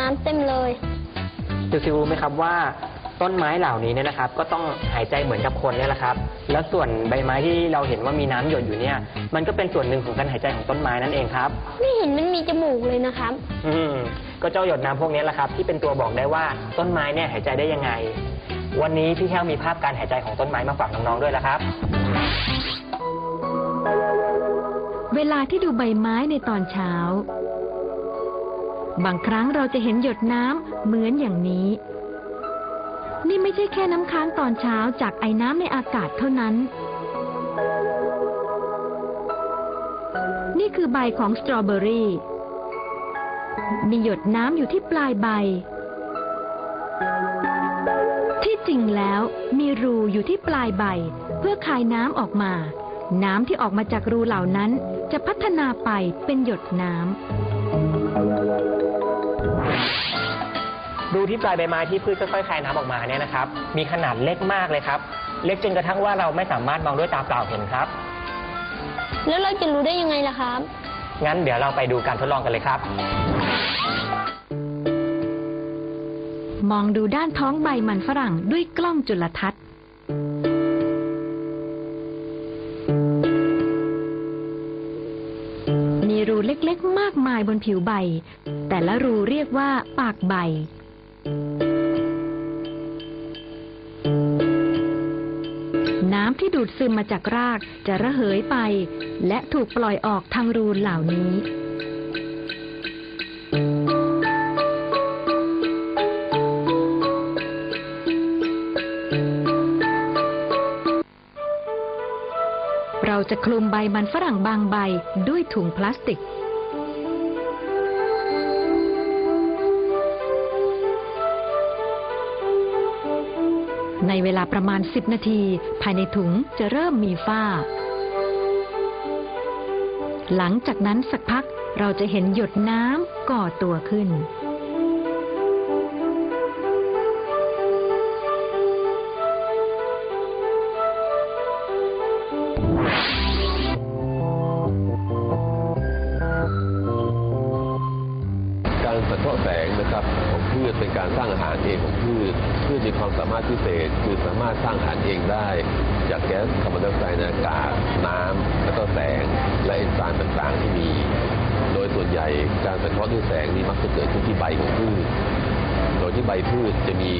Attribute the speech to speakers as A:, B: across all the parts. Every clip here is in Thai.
A: น้ำเต็มเลย
B: ซิวซิวรู้ไหมครับว่าต้นไม้เหล่านี้เนี่ยนะครับ ก็ต้องหายใจเหมือนกับคนเนี่ยแหละครับ แล้วส่วนใบไม้ที่เราเห็นว่ามีน้ำหยดอยู่เนี่ย มันก็เป็นส่วนหนึ่งของการหายใจของต้นไม้นั่นเองครับ
A: ไม่เห็นมันมีจมูกเลยนะครับ
B: อืมก็เจ้าหยดน้ำพวกนี้แหละครับ ที่เป็นตัวบอกได้ว่าต้นไม้เนี่ยหายใจได้ยังไง วันนี้พี่แก้วมีภาพการหายใจของต้นไม้มาฝากน้องๆด้วยละครับ
C: เวลาที่ดูใบไม้ในตอนเช้า บางครั้งเราจะเห็นหยดน้ำเหมือนอย่างนี้ นี่ไม่ใช่แค่น้ำค้างตอนเช้าจากไอ้น้ำในอากาศเท่านั้น นี่คือใบของสตรอเบอรี่ มีหยดน้ำอยู่ที่ปลายใบ ที่จริงแล้วมีรูอยู่ที่ปลายใบ เพื่อคายน้ำออกมา น้ำที่ออกมาจากรูเหล่านั้นจะพัฒนาไปเป็นหยดน้ำ
B: ดูที่ปลายใบไม้ที่พืชค่อยๆคายน้ำออกมาเนี่ยนะครับ มีขนาดเล็กมากเลยครับ เล็กจนกระทั่งว่าเราไม่สามารถมองด้วยตาเปล่าเห็นครับ
A: แล้วเราจะรู้ได้ยังไงล่ะครับ
B: งั้นเดี๋ยวเราไปดูการทดลองกันเลยครับ
C: มองดูด้านท้องใบมันฝรั่งด้วยกล้องจุลทรรศน์ มีรูเล็กๆ มากมายบนผิวใบ แต่ละรูเรียกว่าปากใบ น้ำที่ดูดซึมมาจากรากจะระเหยไป และถูกปล่อยออกทางรูเหล่านี้เราจะคลุมใบมันฝรั่งบางใบด้วยถุงพลาสติก ในเวลาประมาณ 10 นาที ภายในถุงจะเริ่มมีฝ้า หลังจากนั้นสักพักเราจะเห็นหยดน้ำก่อตัวขึ้น
D: การสังเคราะห์แสงนะครับ พืชเป็นการสร้างอาหารเองของพืชพืชมีความสามารถพิเศษ คือสามารถสร้างอาหารเองได้ จากแก๊สคาร์บอนไดออกไซด์ในอากาศน้ำและก็แสงและเอนไซม์ต่างๆที่มี โดยส่วนใหญ่การสังเคราะห์ด้วยแสงนี้มักจะเกิดขึ้นที่ใบของพืชโดยที่ใบพืชจะมี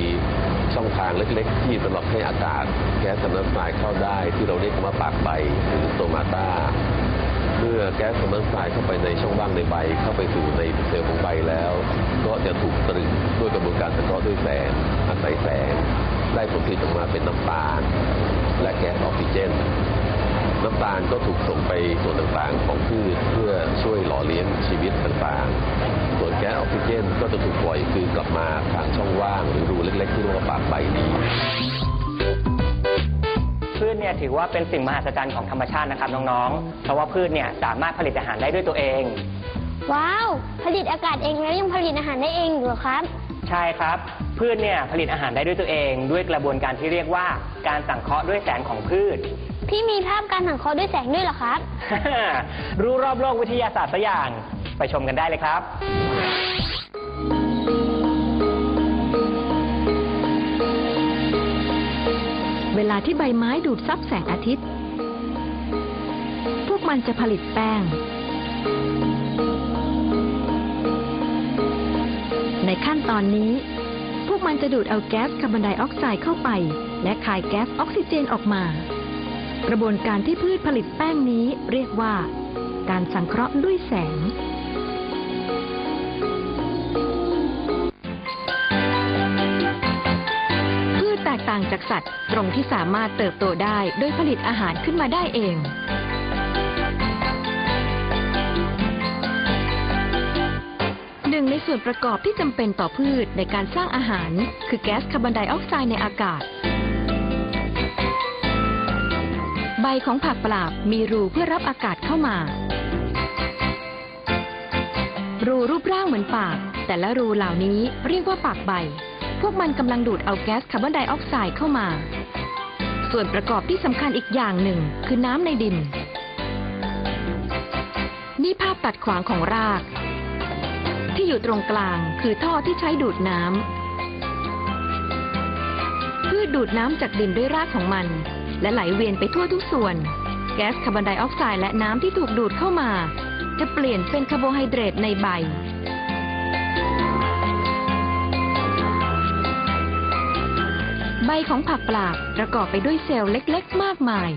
D: ช่องทางเล็ก ๆ ที่สำหรับให้อากาศแก๊สคาร์บอนไดออกไซด์เข้าได้ ที่เราเรียกว่าปากใบหรือโตมาตา เมื่อแก๊สคาร์บอนไดออกไซด์เข้าไปในช่องว่างในใบ เข้าไปสู่ในเซลล์ของใบแล้ว ก็จะถูกตรึงด้วยกระบวนการสังเคราะห์ด้วยแสงอาศัยแสง ได้ผลผลิตออกมาเป็นน้ำตาล และแก๊สออกซิเจน น้ำตาลก็ถูกส่งไปส่วนต่างๆ ของพืชเพื่อช่วยหล่อเลี้ยงชีวิตต่างๆ ส่วนแก๊สออกซิเจนก็จะถูกปล่อยคืนกลับมาทางช่องว่างหรือรูเล็กๆที่เรียกว่าปากใบนี้
B: เนี่ยถือว่าเป็นสิ่งมหัศจรรย์ของธรรมชาตินะครับน้องๆ เพราะว่าพืชเนี่ยสามารถผลิตอาหารได้ด้วยตัวเอง
A: ว้าว ผลิตอากาศเองแล้วยังผลิตอาหารได้เองเหรอครับ
B: ใช่ครับ พืชเนี่ยผลิตอาหารได้ด้วยตัวเอง ด้วยกระบวนการที่เรียกว่าการสังเคราะห์ด้วยแสงของพืช
A: พี่มีภาพการสังเคราะห์ด้วยแสงด้วยเหรอครับ
B: รู้รอบโลกวิทยาศาสตร์สักอย่าง ไปชมกันได้เลยครับ
C: เวลาที่ใบไม้ดูดซับแสงอาทิตย์ พวกมันจะผลิตแป้ง ในขั้นตอนนี้ พวกมันจะดูดเอาแก๊สคาร์บอนไดออกไซด์เข้าไป และคายแก๊สออกซิเจนออกมา กระบวนการที่พืชผลิตแป้งนี้เรียกว่า การสังเคราะห์ด้วยแสง ต่างจากสัตว์ ตรงที่สามารถเติบโตได้โดยผลิตอาหารขึ้นมาได้เองหนึ่งในส่วนประกอบที่จำเป็นต่อพืชในการสร้างอาหาร คือแก๊สคาร์บอนไดออกไซด์ในอากาศ ใบของผักปลาบมีรูเพื่อรับอากาศเข้ามา รูรูปร่างเหมือนปาก แต่ละรูเหล่านี้เรียกว่าปากใบ พวกมันกำลังดูดเอาแก๊สคาร์บอนไดออกไซด์เข้ามา ส่วนประกอบที่สำคัญอีกอย่างหนึ่งคือน้ำในดิน นี่ภาพตัดขวางของราก ที่อยู่ตรงกลางคือท่อที่ใช้ดูดน้ำพืชดูดน้ำจากดินด้วยรากของมัน และไหลเวียนไปทั่วทุกส่วน แก๊สคาร์บอนไดออกไซด์และน้ำที่ถูกดูดเข้ามา จะเปลี่ยนเป็นคาร์โบไฮเดรตในใบ ใบของผักปลาประกอบไปด้วยเซลล์เล็กๆ มากมาย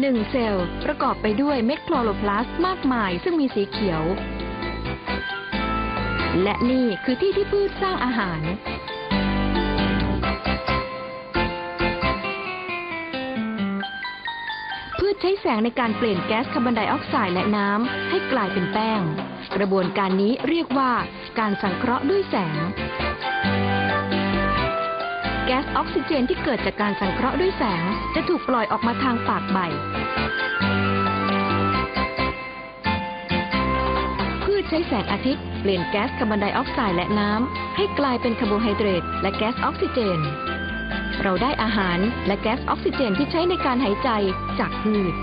C: หนึ่งเซลล์ประกอบไปด้วยเม็ดคลอโรพลาสต์มากมายซึ่งมีสีเขียว และนี่คือที่ที่พืชสร้างอาหารพืชใช้แสงในการเปลี่ยนแก๊สคาร์บอนไดออกไซด์และน้ำให้กลายเป็นแป้ง กระบวนการนี้เรียกว่าการสังเคราะห์ด้วยแสง แก๊สออกซิเจนที่เกิดจากการสังเคราะห์ด้วยแสง จะถูกปล่อยออกมาทางปากใบพืชใช้แสงอาทิตย์เปลี่ยนแก๊สคาร์บอนไดออกไซด์และน้ำให้กลายเป็นคาร์โบไฮเดรตและแก๊สออกซิเจน เราได้อาหารและแก๊สออกซิเจนที่ใช้ในการหายใจจากพืช